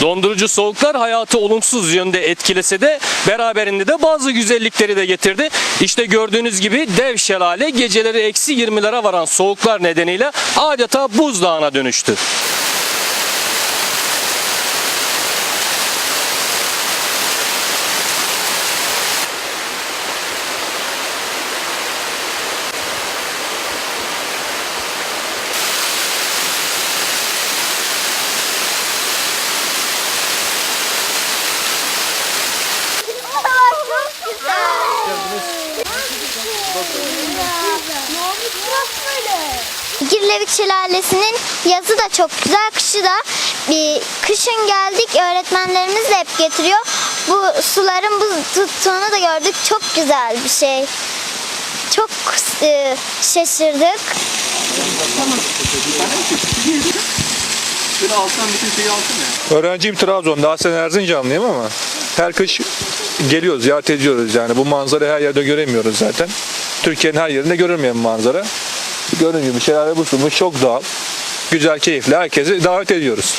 Dondurucu soğuklar hayatı olumsuz yönde etkilese de beraberinde de bazı güzellikleri de getirdi. İşte gördüğünüz gibi dev şelale geceleri eksi 20'lere varan soğuklar nedeniyle adeta buzdağına dönüştü. çok güzel. Girlevik Şelalesi'nin yazı da çok güzel, kışı da. Bir kışın geldik, öğretmenlerimiz de hep getiriyor. Bu suların buz tuttuğunu da gördük. Çok güzel bir şey. Çok e, şaşırdık. Şöyle alttan bütün şeyi altın ya. Öğrenciyim Trabzon'da. Aslen Erzincanlıyım ama her kış geliyoruz, ziyaret ediyoruz yani. Bu manzarayı her yerde göremiyoruz zaten. Türkiye'nin her yerinde görülmeyen manzara. Gördüğünüz gibi şelale busumuş, çok doğal. Güzel, keyifli. Herkesi davet ediyoruz.